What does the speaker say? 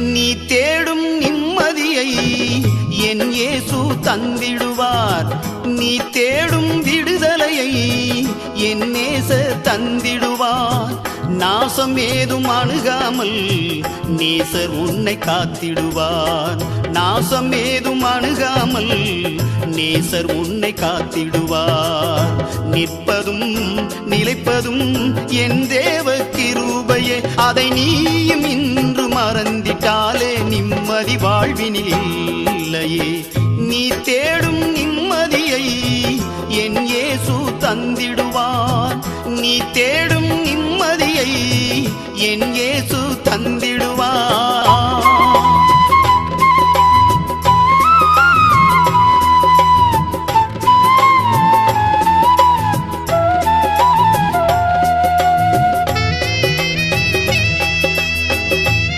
நீ தேடும் நிம்மதியை என் இயேசு தந்திடுவார். நீ தேடும் விடுதலையை என் நேச தந்திடுவார். நாசம் ஏதும் அணுகாமல் நேசர் உன்னை காத்திடுவார். நாசம் ஏதும் அணுகாமல் நேசர் உன்னை காத்திடுவார். நிற்பதும் நிலைப்பதும் என் தேவ கிருபையே அதை நீயும் விட்டாலே நிம்மதி வாழ்வினில் இல்லையே. நீ தேடும் நிம்மதியை என் இயேசு தந்திடுவார். நீ தேடும் நிம்மதியை என் இயேசு தந்திடுவார்.